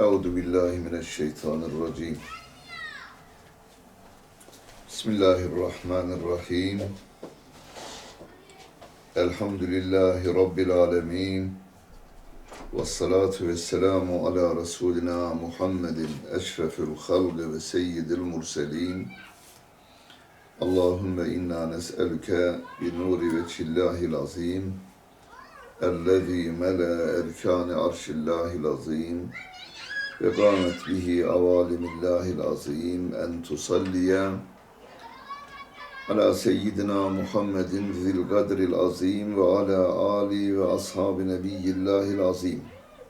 Euzu billahi mineşşeytanirracim. Bismillahirrahmanirrahim. Elhamdülillahi Rabbil alemin. Ve salatu ve selamu ala Resulina Muhammedin eşrefil halqi ve seyyidil murselin. Allahümme inna nes'eluke bi nuri ve çillahil azim ve kâmet bihi avalimillahil azim en tusalliye ala seyyidina Muhammedin zil kadril azim ve ala ali ve ashabi nebiyyillahil azim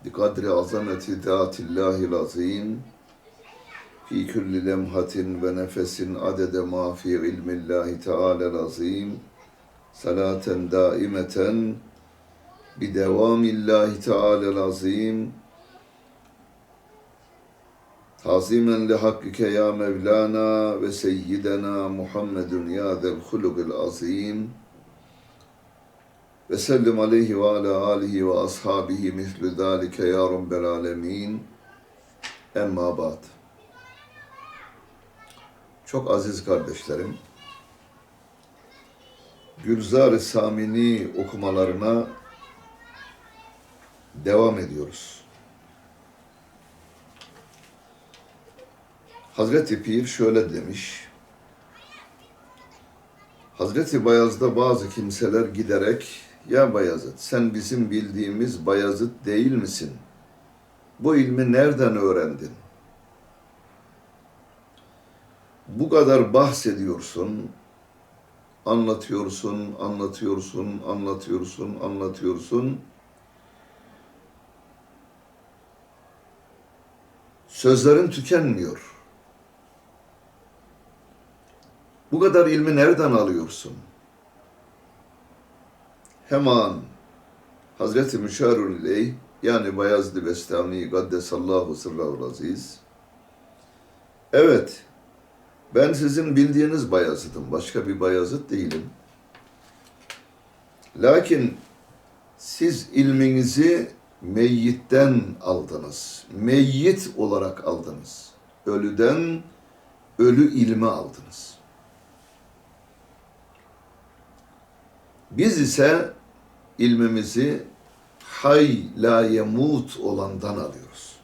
bi kadri azameti zatillahil azim fi külli lemhatin ve nefesin adede ma fi ilmillahi teâlel azim salaten daimeten bi devamillahi teâlel azim Tazimen li hakkike ya Mevlana ve seyyidena Muhammedun ya zel hulugil azim ve sellim aleyhi ve ala alihi ve ashabihi mislü zalike ya rabbel alemin emma ba'd. Çok aziz kardeşlerim Gülzar-ı Samini okumalarına devam ediyoruz. Hazreti Pir şöyle demiş. Hazreti Bayaz'da bazı kimseler giderek ya Bayazıt sen bizim bildiğimiz Bayazıt değil misin? Bu ilmi nereden öğrendin? Bu kadar bahsediyorsun, anlatıyorsun, anlatıyorsun, anlatıyorsun, anlatıyorsun. Sözlerin tükenmiyor. Bu kadar ilmi nereden alıyorsun? Hemen Hazreti Müşarul İleyh yani Bayezid Bestami Gaddesallahu Sırrahul Aziz Evet ben sizin bildiğiniz Bayezid'im. Başka bir Bayezid değilim. Lakin siz ilminizi meyyitten aldınız. Meyyit olarak aldınız. Ölüden ölü ilmi aldınız. Biz ise ilmimizi hay la yemut olandan alıyoruz.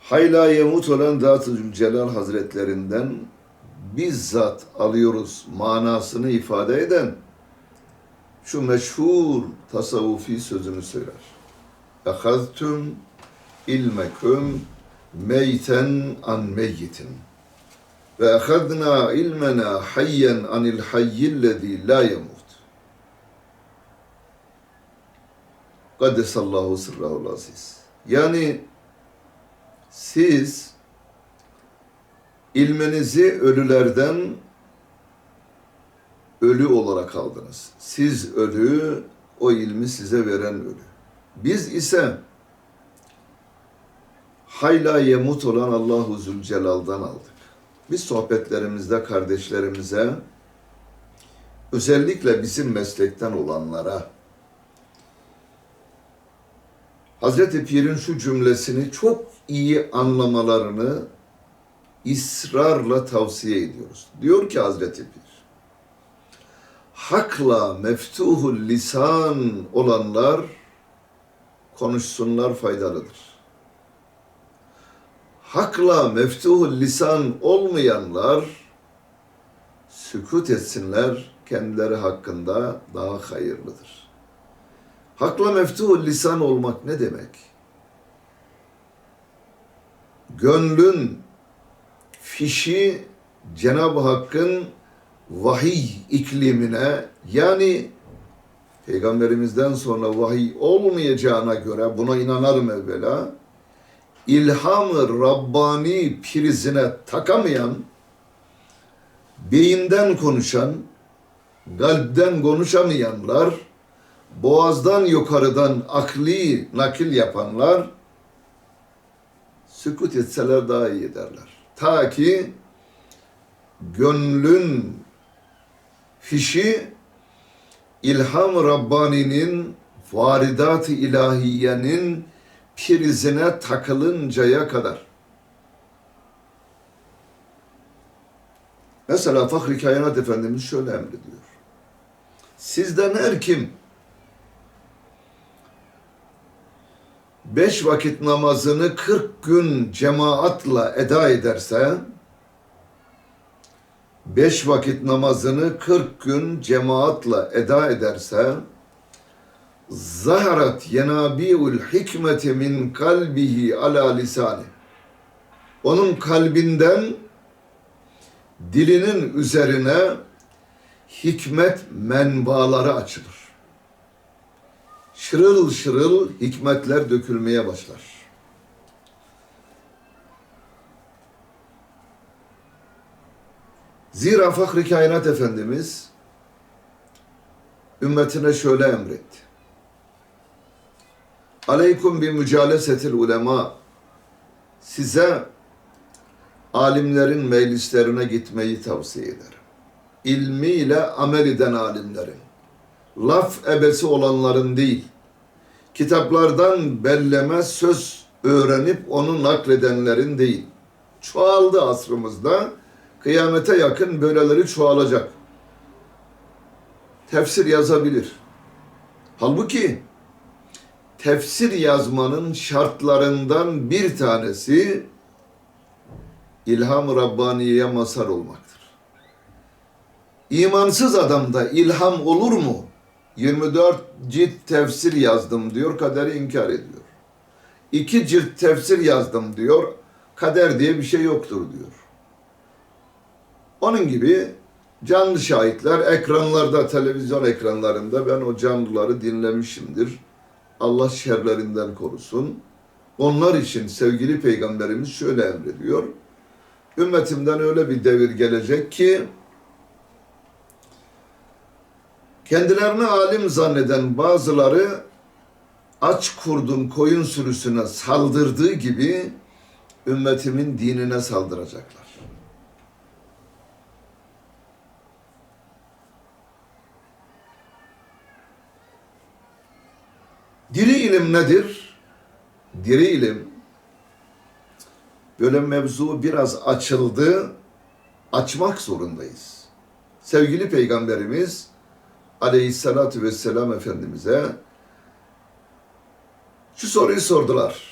Hay la yemut olan Zat-ı Celal Hazretlerinden bizzat alıyoruz manasını ifade eden şu meşhur tasavvufi sözünü söyler. Ehaztüm ilmeküm meyten an meyyitin ve ehadna ilmena hayyen anil hayyillezî la yemut. Kaddesallahu sırrahul aziz. Yani siz ilminizi ölülerden ölü olarak aldınız. Siz ölü, o ilmi size veren ölü. Biz ise hayla yemut olan Allahu Zülcelal'dan aldık. Biz sohbetlerimizde kardeşlerimize, özellikle bizim meslekten olanlara, Hazreti Pir'in şu cümlesini çok iyi anlamalarını ısrarla tavsiye ediyoruz. Diyor ki Hazreti Pir, hakla meftuhul lisan olanlar konuşsunlar faydalıdır. Hakla meftuhul lisan olmayanlar sükut etsinler kendileri hakkında daha hayırlıdır. Hakla meftuhul lisan olmak ne demek? Gönlün fişi Cenab-ı Hakk'ın vahiy iklimine yani Peygamberimizden sonra vahiy olmayacağına göre buna inanarım evvela ilhamı Rabbani prizine takamayan beyinden konuşan kalpten konuşamayanlar boğazdan yukarıdan akli nakil yapanlar sükut etseler daha iyi ederler. Ta ki gönlün fişi İlham Rabbani'nin varidat-ı ilahiyenin prizine takılıncaya kadar. Mesela Fahri Kainat Efendimiz şöyle emrediyor. Sizden her kim beş vakit namazını 40 gün cemaatla eda ederse beş vakit namazını 40 gün cemaatla eda ederse zaharat yenabiul hikmeti min kalbihi ala lisani onun kalbinden dilinin üzerine hikmet menbaları açılır. Şırıl şırıl hikmetler dökülmeye başlar. Zira Fahri Kainat Efendimiz ümmetine şöyle emretti. Aleykum bi mücalesetil ulema size alimlerin meclislerine gitmeyi tavsiye ederim. İlmiyle amel eden alimlerin, laf ebesi olanların değil, kitaplardan belleme söz öğrenip onu nakledenlerin değil. Çoğaldı asrımızda, kıyamete yakın böyleleri çoğalacak. Tefsir yazabilir. Halbuki tefsir yazmanın şartlarından bir tanesi ilham-ı Rabbaniye'ye mazhar olmaktır. İmansız adamda ilham olur mu? 24 cilt tefsir yazdım diyor, kaderi inkar ediyor. İki cilt tefsir yazdım diyor, kader diye bir şey yoktur diyor. Onun gibi canlı şahitler ekranlarda, televizyon ekranlarında ben o canlıları dinlemişimdir. Allah şerlerinden korusun. Onlar için sevgili peygamberimiz şöyle emrediyor. Ümmetimden öyle bir devir gelecek ki kendilerini alim zanneden bazıları aç kurdun koyun sürüsüne saldırdığı gibi ümmetimin dinine saldıracaklar. Diri ilim nedir? Diri ilim böyle mevzu biraz açıldı. Açmak zorundayız. Sevgili Peygamberimiz Aleyhisselatü Vesselam Efendimiz'e şu soruyu sordular.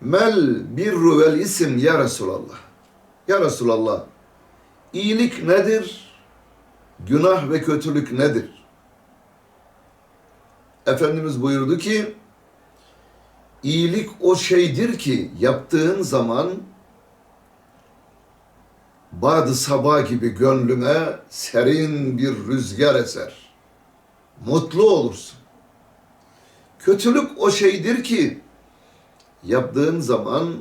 Mel birru vel isim ya Resulallah. Ya Resulallah, iyilik nedir? Günah ve kötülük nedir? Efendimiz buyurdu ki, iyilik o şeydir ki yaptığın zaman Badı sabah gibi gönlüne serin bir rüzgar eser. Mutlu olursun. Kötülük o şeydir ki yaptığın zaman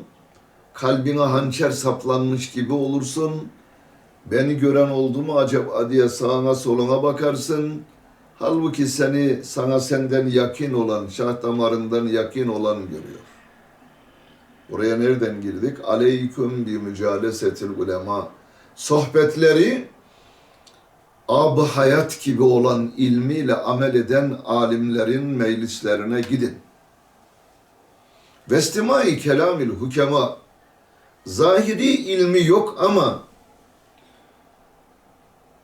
kalbine hançer saplanmış gibi olursun. Beni gören oldu mu acaba diye sağına soluna bakarsın. Halbuki seni sana senden yakin olan, şah damarından yakin olan görüyor. Buraya nereden girdik? Aleyküm bi mücalesetil ulema. Sohbetleri ab hayat gibi olan ilmiyle amel eden alimlerin meclislerine gidin. Vestimai kelamil hukema zahiri ilmi yok ama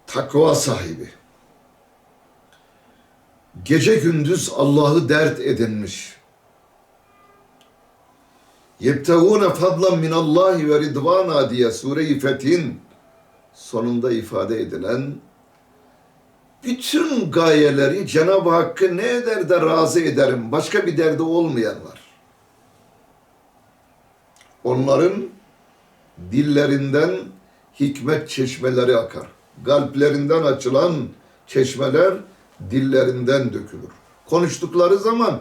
takva sahibi. Gece gündüz Allah'ı dert edinmiş. Yebtevûne fadlan minallahi ve ridvana diye Sure-i Fetih'in sonunda ifade edilen bütün gayeleri Cenab-ı Hakk'ı ne eder de razı ederim. Başka bir derdi olmayanlar. Onların dillerinden hikmet çeşmeleri akar. Kalplerinden açılan çeşmeler dillerinden dökülür. Konuştukları zaman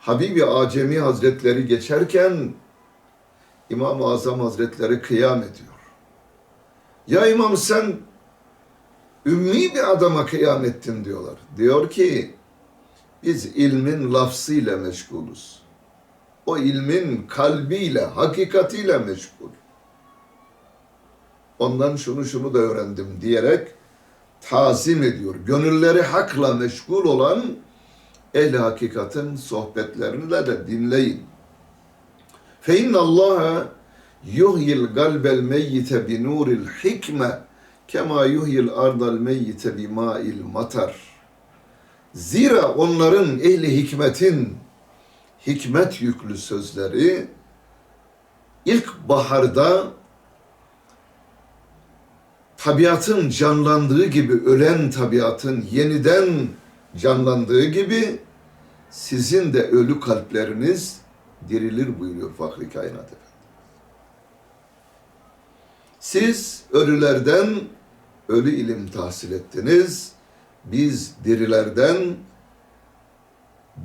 Habibi Acemi Hazretleri geçerken İmam-ı Azam Hazretleri kıyam ediyor. Ya imam sen ümmi bir adama kıyam ettin diyorlar. Diyor ki biz ilmin lafzıyla meşguluz. O ilmin kalbiyle, hakikatiyle meşgul. Ondan şunu şunu da öğrendim diyerek tazim ediyor. Gönülleri hakla meşgul olan ehl hakikatin sohbetlerini de, dinleyin. Fe innallaha yuhyil galbel meyyite bi nuril hikme kema yuhyil ardal meyyite bi ma'il matar. Zira onların ehli hikmetin hikmet yüklü sözleri ilk baharda tabiatın canlandığı gibi ölen tabiatın yeniden canlandığı gibi sizin de ölü kalpleriniz dirilir buyuruyor Fahri Kainat Efendi. Siz ölülerden ölü ilim tahsil ettiniz. Biz dirilerden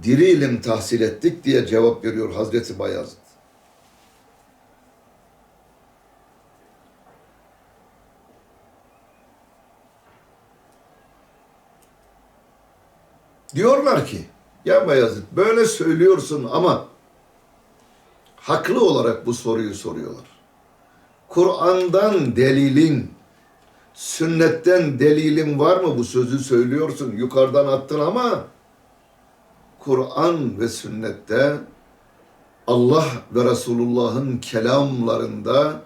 diri ilim tahsil ettik diye cevap veriyor Hazreti Bayezid. Diyorlar ki ya Bayezid böyle söylüyorsun ama haklı olarak bu soruyu soruyorlar. Kur'an'dan delilin, sünnetten delilin var mı bu sözü söylüyorsun yukarıdan attın ama Kur'an ve sünnette Allah ve Resulullah'ın kelamlarında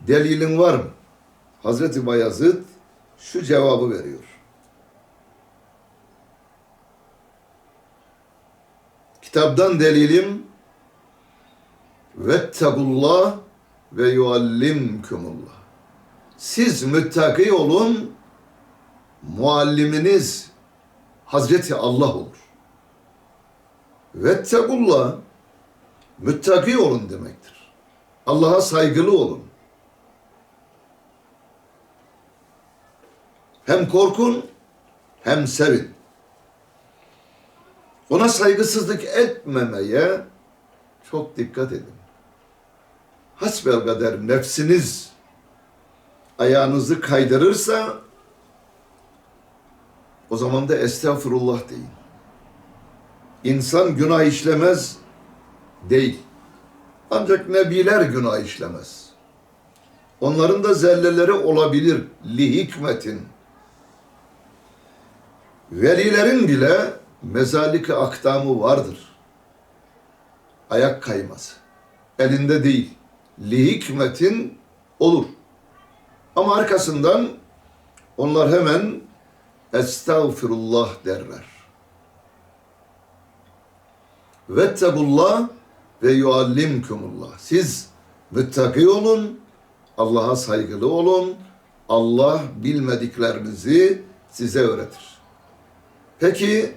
delilin var mı? Hazreti Bayezid şu cevabı veriyor. Kitaptan delilim vettegullah ve yuallimkumullah. Siz müttaki olun, mualliminiz Hazreti Allah olur. Vettegullah müttaki olun demektir. Allah'a saygılı olun. Hem korkun hem sevin. Ona saygısızlık etmemeye çok dikkat edin. Hasbelkader nefsiniz ayağınızı kaydırırsa o zaman da estağfurullah deyin. İnsan günah işlemez değil. Ancak nebiler günah işlemez. Onların da zelleleri olabilir li hikmetin. Velilerin bile mezalike akdamı vardır. Ayak kayması. Elinde değil. Li hikmetin olur. Ama arkasından onlar hemen estağfirullah derler. Vettegullah ve yuallimkumullah. Siz müttaki olun, Allah'a saygılı olun. Allah bilmediklerinizi size öğretir. Peki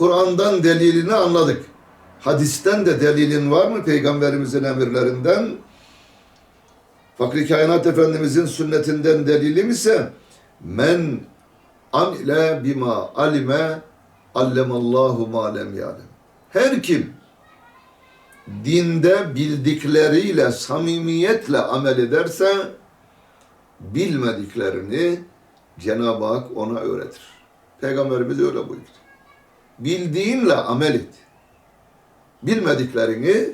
Kur'an'dan delilini anladık. Hadisten de delilin var mı peygamberimizin emirlerinden? Fakri Kainat Efendimizin sünnetinden delilim ise men amile bima alime allemallahu ma lem yalem. Her kim dinde bildikleriyle samimiyetle amel ederse bilmediklerini Cenab-ı Hak ona öğretir. Peygamberimiz öyle buyurdu. Bildiğinle amel et. Bilmediklerini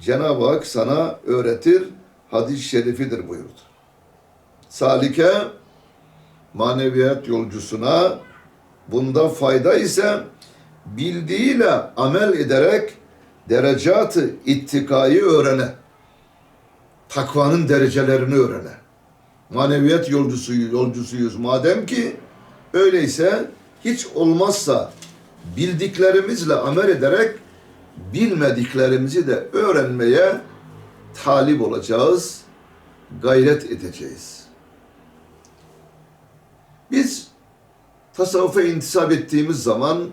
Cenab-ı Hak sana öğretir. Hadis-i şerifidir buyurdu. Salike maneviyat yolcusuna bunda fayda ise bildiğiyle amel ederek derecatı ittikayı öğrene. Takvanın derecelerini öğrene. Maneviyat yolcusu, yolcusuyuz madem ki öyleyse hiç olmazsa bildiklerimizle amel ederek bilmediklerimizi de öğrenmeye talip olacağız, gayret edeceğiz. Biz tasavvufa intisap ettiğimiz zaman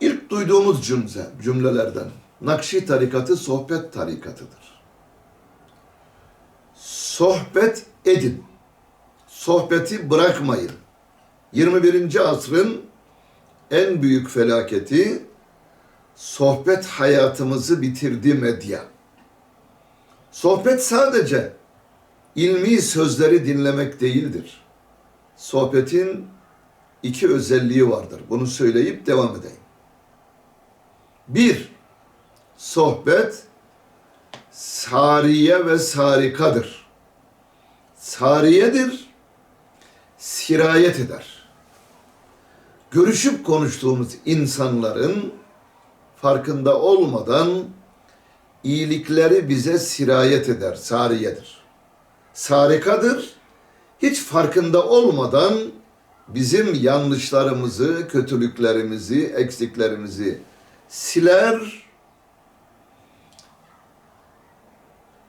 ilk duyduğumuz cümle, cümlelerden Nakşi tarikatı sohbet tarikatıdır. Sohbet edin. Sohbeti bırakmayın. 21. asrın en büyük felaketi sohbet hayatımızı bitirdi medya. Sohbet sadece ilmi sözleri dinlemek değildir. Sohbetin iki özelliği vardır. Bunu söyleyip devam edeyim. Bir, sohbet sariye ve sarikadır. Sariyedir, sirayet eder. Görüşüp konuştuğumuz insanların farkında olmadan iyilikleri bize sirayet eder, sariyedir. Sarikadır, hiç farkında olmadan bizim yanlışlarımızı, kötülüklerimizi, eksiklerimizi siler.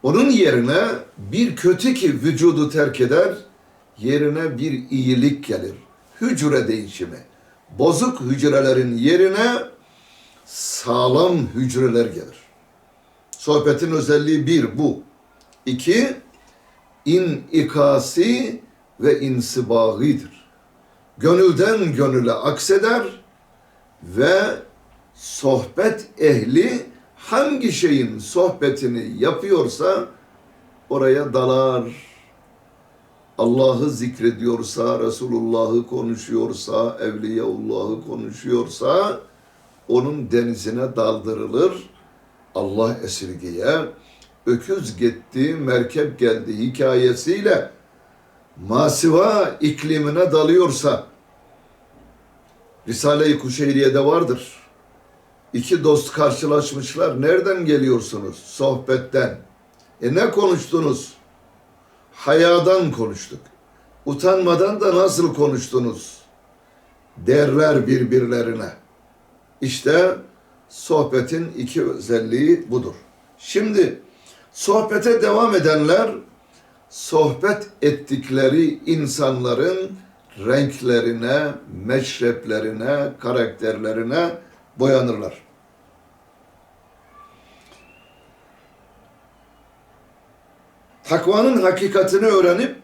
Onun yerine bir kötü ki vücudu terk eder, yerine bir iyilik gelir. Hücre değişimi. Bozuk hücrelerin yerine sağlam hücreler gelir. Sohbetin özelliği bir bu. İki, inikasi ve insibâhidir. Gönülden gönüle akseder ve sohbet ehli hangi şeyin sohbetini yapıyorsa oraya dalar. Allah'ı zikrediyorsa, Resulullah'ı konuşuyorsa, Evliyaullah'ı konuşuyorsa onun denizine daldırılır. Allah esirgeye öküz gitti, merkep geldi hikayesiyle masiva iklimine dalıyorsa Risale-i Kuşeyriye'de vardır. İki dost karşılaşmışlar. Nereden geliyorsunuz? Sohbetten. E ne konuştunuz? Hayadan konuştuk. Utanmadan da nasıl konuştunuz? Derler birbirlerine. İşte sohbetin iki özelliği budur. Şimdi sohbete devam edenler sohbet ettikleri insanların renklerine, meşreplerine, karakterlerine boyanırlar. Takvanın hakikatini öğrenip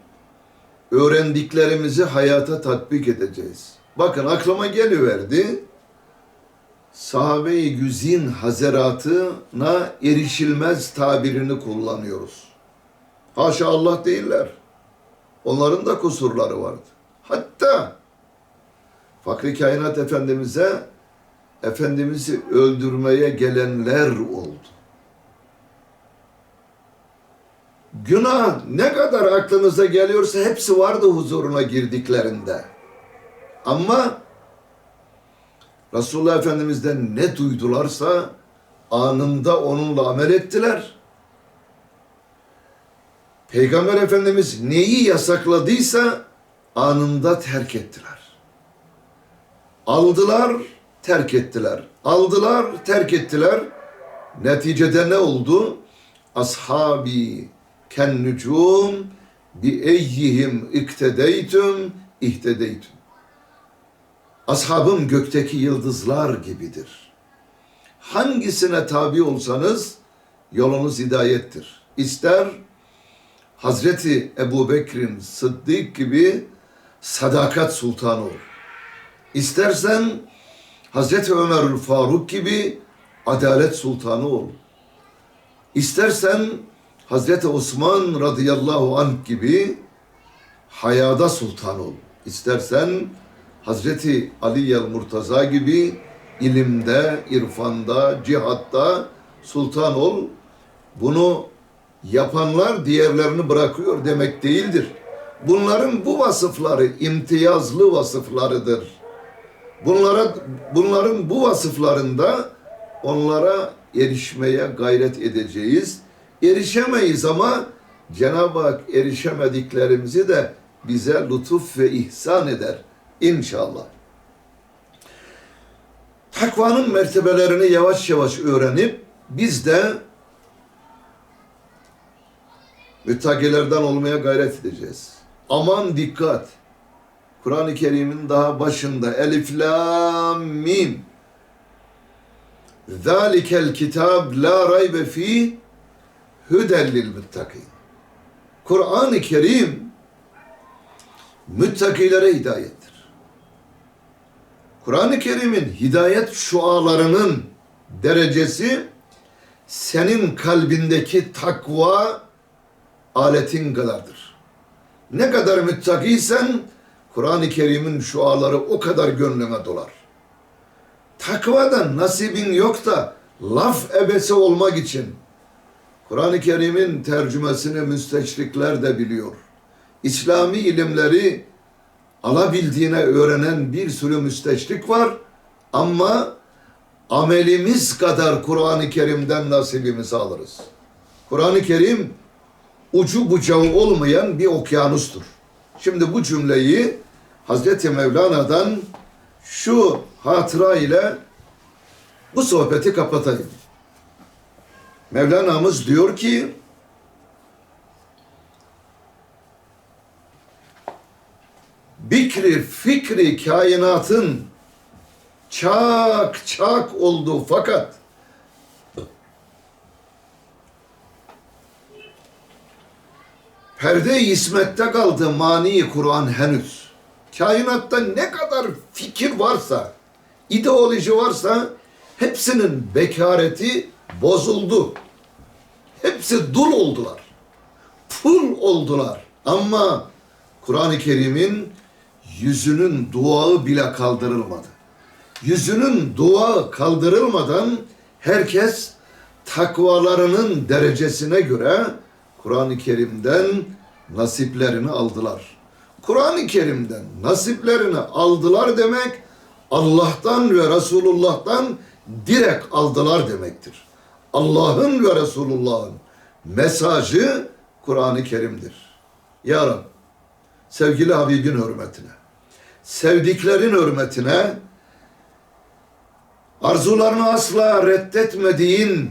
öğrendiklerimizi hayata tatbik edeceğiz. Bakın aklıma geliverdi. Sahabe-i Yüzin hazeratına erişilmez tabirini kullanıyoruz. Haşa Allah değiller. Onların da kusurları vardı. Hatta Fakri Kainat Efendimiz'e Efendimiz'i öldürmeye gelenler oldu. Günah ne kadar aklınıza geliyorsa hepsi vardı huzuruna girdiklerinde. Ama Resulullah Efendimiz'den ne duydularsa anında onunla amel ettiler. Peygamber Efendimiz neyi yasakladıysa anında terk ettiler. Aldılar, terk ettiler. Aldılar, terk ettiler. Neticede ne oldu? Ashabi ken nucum bi eyyihim iktedeytüm ihtedeytüm. Ashabım gökteki yıldızlar gibidir. Hangisine tabi olsanız yolunuz hidayettir. İster Hazreti Ebu Bekir'in Sıddık gibi sadakat sultanı ol. İstersen Hazreti Ömerül Faruk gibi adalet sultanı ol. İstersen Hazreti Osman radıyallahu anh gibi hayada sultan ol. İstersen Hazreti Ali el Murtaza gibi ilimde, irfanda, cihatta sultan ol. Bunu yapanlar diğerlerini bırakıyor demek değildir. Bunların bu vasıfları imtiyazlı vasıflarıdır. Bunlara bunların bu vasıflarında onlara erişmeye gayret edeceğiz. Erişemeyiz ama Cenab-ı Hak erişemediklerimizi de bize lütuf ve ihsan eder inşallah. Takvanın mertebelerini yavaş yavaş öğrenip biz de müttakilerden olmaya gayret edeceğiz. Aman dikkat! Kur'an-ı Kerim'in daha başında Elif Lam Mim Zalikel kitab la raybe fi hüdellil muttakin. Kur'an-ı Kerim müttakilere hidayettir. Kur'an-ı Kerim'in hidayet şualarının derecesi senin kalbindeki takva aletin kadardır. Ne kadar müttakiysen Kur'an-ı Kerim'in şuaları o kadar gönlüne dolar. Takvadan nasibin yok da laf ebesi olmak için Kur'an-ı Kerim'in tercümesini müsteşrikler de biliyor. İslami ilimleri alabildiğine öğrenen bir sürü müsteşrik var ama amelimiz kadar Kur'an-ı Kerim'den nasibimizi alırız. Kur'an-ı Kerim ucu bucağı olmayan bir okyanustur. Şimdi bu cümleyi Hazreti Mevlana'dan şu hatıra ile bu sohbeti kapatayım. Mevlana'mız diyor ki Bikri fikri kainatın çak çak oldu fakat perde-i ismette kaldı mani Kur'an henüz. Kainatta ne kadar fikir varsa, ideoloji varsa hepsinin bekareti bozuldu. Hepsi dul oldular. Pul oldular. Ama Kur'an-ı Kerim'in yüzünün duağı bile kaldırılmadı. Yüzünün duağı kaldırılmadan herkes takvalarının derecesine göre Kur'an-ı Kerim'den nasiplerini aldılar. Kur'an-ı Kerim'den nasiplerini aldılar demek Allah'tan ve Resulullah'tan direkt aldılar demektir. Allah'ın ve Resulullah'ın mesajı Kur'an-ı Kerim'dir. Ya Rab, sevgili Habibin hürmetine, sevdiklerin hürmetine, arzularını asla reddetmediğin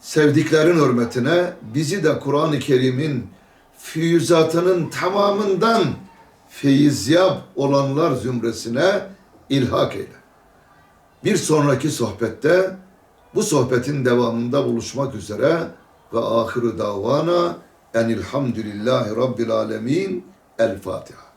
sevdiklerin hürmetine bizi de Kur'an-ı Kerim'in füyüzatının tamamından feyizyab olanlar zümresine ilhak eyle. Bir sonraki sohbette bu sohbetin devamında buluşmak üzere ve ahiru davana enilhamdülillahi rabbil alemin el Fatiha.